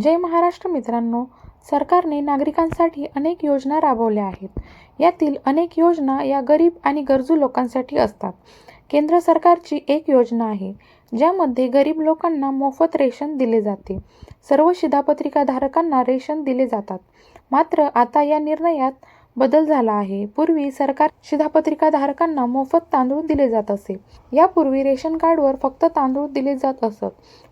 जय महाराष्ट्र मित्रांनो. सरकारने नागरिकांसाठी अनेक योजना राबवल्या आहेत. यातील अनेक योजना या गरीब आणि गरजू लोकांसाठी असतात. केंद्र सरकारची एक योजना आहे ज्यामध्ये गरीब लोकांना मोफत रेशन दिले जाते. सर्व शिधापत्रिकाधारकांना रेशन दिले जातात. मात्र आता या निर्णयात बदल झाला आहे. पूर्वी सरकार शिधापत्रिकाधारकांना मोफत तांदूळ दिले जात असे. यापूर्वी रेशन कार्डवर फक्त तांदूळ दिले जात असत.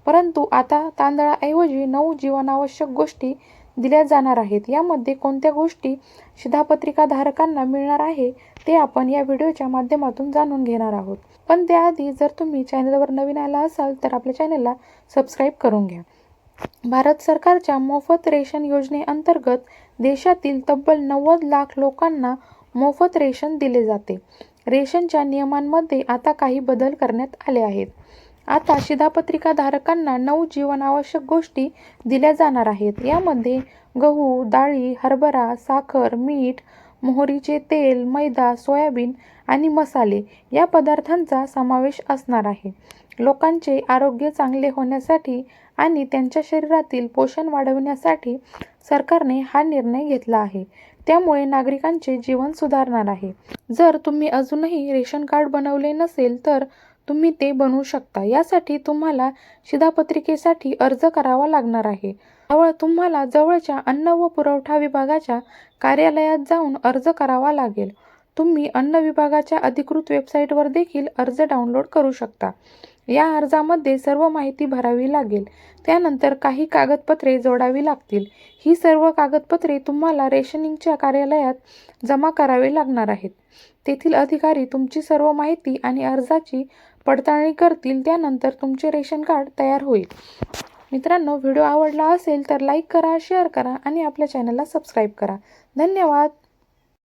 परंतु आता तांदळाऐवजी नऊ जीवनावश्यक गोष्टी दिल्या जाणार आहेत. यामध्ये कोणत्या गोष्टी शिधापत्रिकाधारकांना मिळणार आहे ते आपण या व्हिडिओच्या माध्यमातून जाणून घेणार आहोत. पण त्याआधी जर तुम्ही चॅनलवर नवीन आला असाल तर आपल्या चॅनलला सबस्क्राईब करून घ्या. भारत सरकारच्या मोफत रेशन योजनेअंतर्गत देशातील तब्बल नव्वद लाख लोकांना मोफत रेशन दिले जाते. रेशनच्या नियमांमध्ये आता काही बदल करण्यात आले आहेत. आता शिधापत्रिकाधारकांना नऊ जीवनावश्यक गोष्टी दिल्या जाणार आहेत. यामध्ये गहू डाळी हरभरा साखर मीठ मोहरीचे तेल मैदा सोयाबीन आणि मसाले या पदार्थांचा समावेश असणार आहे. लोकांचे आरोग्य चांगले होण्यासाठी आणि त्यांच्या शरीरातील पोषण वाढवण्यासाठी सरकारने हा निर्णय घेतला आहे. त्यामुळे नागरिकांचे जीवन सुधारणार आहे. जर तुम्ही अजूनही रेशन कार्ड बनवले नसेल तर तुम्ही ते बनवू शकता. यासाठी तुम्हाला शिधापत्रिकेसाठी अर्ज करावा लागणार आहे. जवळ तुम्हाला जवळच्या अन्न व पुरवठा विभागाच्या कार्यालयात जाऊन अर्ज करावा लागेल. तुम्ही अन्न विभागाच्या अधिकृत वेबसाईटवर देखील अर्ज डाउनलोड करू शकता. या अर्जामध्ये सर्व माहिती भरावी लागेल. त्यानंतर काही कागदपत्रे जोडावी लागतील. ही सर्व कागदपत्रे तुम्हाला रेशनिंगच्या कार्यालयात जमा करावी लागणार आहेत. तेथील अधिकारी तुमची सर्व माहिती आणि अर्जाची पडताळणी करतील. त्यानंतर तुमचे रेशन कार्ड तयार होईल. मित्रांनो व्हिडिओ आवडला असेल तर लाईक करा शेअर करा आणि आपल्या चॅनलला सबस्क्राईब करा. धन्यवाद!